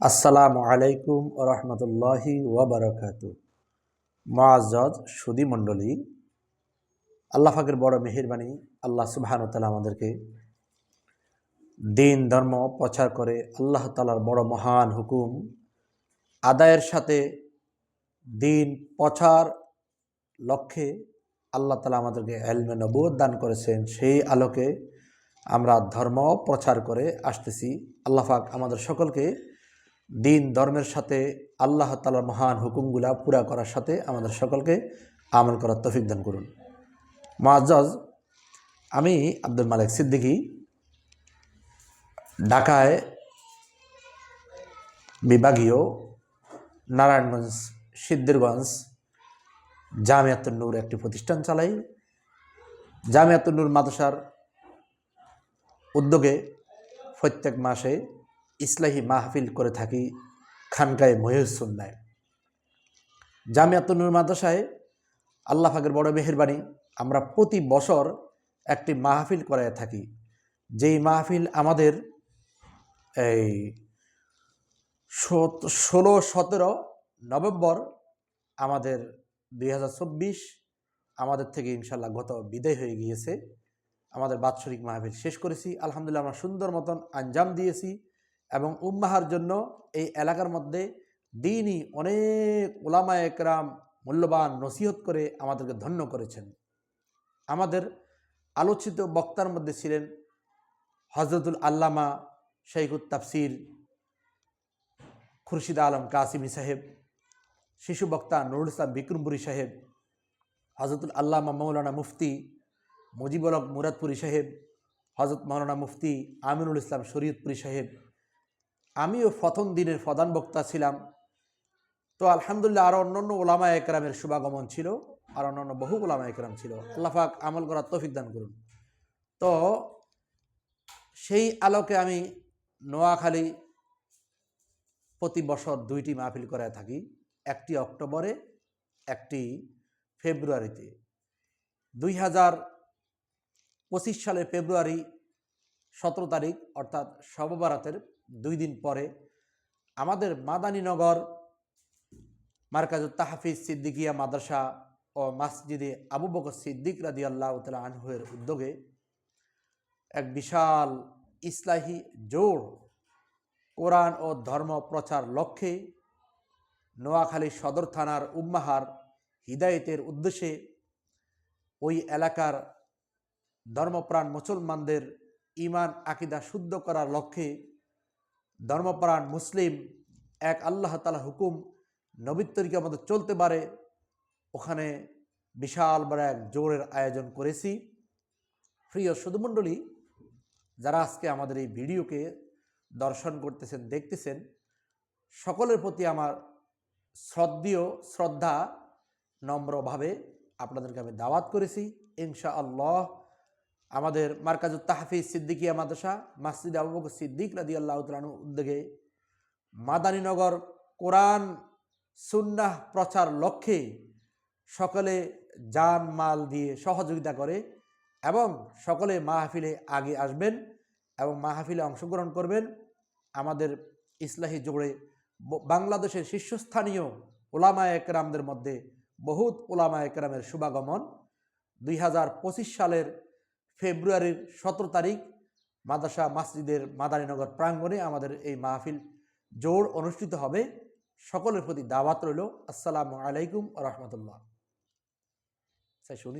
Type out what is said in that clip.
আসসালামু আলাইকুম রহমতুল্লাহি ওয়াবারকাত মাজ সুদী মণ্ডলী, আল্লাহ ফাকের বড় মেহেরবানি, আল্লাহ সুবাহান তালা আমাদেরকে দিন, ধর্ম প্রচার করে আল্লাহ তালার বড় মহান হুকুম আদায়ের সাথে দিন প্রচার লক্ষ্যে আল্লাহ তালা আমাদেরকে এলমে নবুয় দান করেছেন। সেই আলোকে আমরা ধর্ম প্রচার করে আসতেছি। আল্লাহ আমাদের সকলকে দিন ধর্মের সাথে আল্লাহ তালার মহান হুকুমগুলা পুরা করার সাথে আমাদের সকলকে আমল করার তফিক দান করুন। মাজ আমি আব্দুল মালিক সিদ্দিকী, ঢাকায় বিভাগীয় নারায়ণগঞ্জ, সিদ্ধিরগঞ্জ জামিয়াতুল নূর একটি প্রতিষ্ঠান চালাই। জামিয়াতুল নূর মাদ্রাসার উদ্যোগে প্রত্যেক মাসে ইসলাহী মাহফিল করে থাকি খানকায় মহিউসুন্নায় জামিয়াতুল মাদ্রাসায় আল্লাহ ফাগের বড় মেহরবানি, আমরা প্রতি বছর একটি মাহফিল করায় থাকি। যেই মাহফিল আমাদের এই ষোলো, সতেরো নভেম্বর আমাদের দুই হাজার চব্বিশ, আমাদের থেকে ইনশাল্লাহ গত বিদায় হয়ে গিয়েছে। আমাদের বাৎসরিক মাহফিল শেষ করেছি। আলহামদুলিল্লাহ আমরা সুন্দর মতন আঞ্জাম দিয়েছি। এবং উম্মাহার জন্য এই এলাকার মধ্যে দিনই অনেক ওলামা একরাম মূল্যবান নসিহত করে আমাদেরকে ধন্য করেছেন। আমাদের আলোচিত বক্তার মধ্যে ছিলেন হজরতুল আল্লামা শৈখুত তাফসির খুরশিদ আলম কাসিমি সাহেব, শিশু বক্তা নুরুল ইসলাম বিক্রমপুরী সাহেব হজরতুল আল্লামা মৌলানা মুফতি মুজিবুল মুরাদপুরি সাহেব হজরত মৌলানা মুফতি আমিনুল ইসলাম শরীয়তপুরি সাহেব আমিও প্রথম দিনের প্রধান বক্তা ছিলাম। তো আলহামদুলিল্লাহ আরও অন্যান্য ওলামা একরামের শুভাগমন ছিল, আর অন্যান্য বহু ওলামা একরাম ছিল। আল্লাহাক আমল করার তফিক দান করুন। তো সেই আলোকে আমি নোয়াখালী প্রতি বছর দুইটি মাহফিল করে থাকি। একটি অক্টোবরে, একটি ফেব্রুয়ারিতে। দুই হাজার পঁচিশ সালের ফেব্রুয়ারি সতেরো তারিখ, অর্থাৎ সববারাতের দুই দিন পরে আমাদের মাদানীনগর মার্কাজুল তাহাফিজ সিদ্দিকিয়া মাদ্রাসা ও মসজিদে আবু বকর সিদ্দিক রাদি আল্লাহ তালা আনহুয়ের উদ্যোগে এক বিশাল ইসলাহি জোর কোরআন ও ধর্ম প্রচার লক্ষ্যে নোয়াখালী সদর থানার উম্মাহার হিদায়তের উদ্দেশ্যে ওই এলাকার ধর্মপ্রাণ মুসলমানদের ইমান আকিদা শুদ্ধ করার লক্ষ্যে ধর্মপ্রাণ মুসলিম, এক আল্লাহ তালা হুকুম, নবীর মতো চলতে পারে। ওখানে বিশাল বড় এক জোরের আয়োজন করেছি। প্রিয় সুধুমণ্ডলী, যারা আজকে আমাদের এই ভিডিওকে দর্শন করতেছেন, দেখতেছেন, সকলের প্রতি আমার শ্রদ্ধীয় শ্রদ্ধা নম্রভাবে আপনাদেরকে আমি দাওয়াত করেছি। ইনশা আল্লাহ আমাদের মার্কাজুল তাহফিজ সিদ্দিকিয়া মাদ্রাসা, মাসজিদ আবু সিদ্দিক রাদি আল্লাহ তালু উদ্যোগে মাদানীনগর কোরআন সুন্নাহ প্রচার লক্ষ্যে সকলে যান মাল দিয়ে সহযোগিতা করে এবং সকলে মাহফিলে আগে আসবেন এবং মাহফিলে অংশগ্রহণ করবেন। আমাদের ইসলাহী জোড়ে বাংলাদেশের শীর্ষস্থানীয় ওলামা একরামদের মধ্যে বহুত ওলামা একরামের শুভাগমন। দুই হাজার পঁচিশ সালের ফেব্রুয়ারির সতেরো তারিখ মাদাসা মাসজিদের মাদারীনগর প্রাঙ্গণে আমাদের এই মাহফিল জোর অনুষ্ঠিত হবে। সকলের প্রতি দাওয়াত রইল। আসসালামু আলাইকুম রহমতুল্লাহ। শুনি।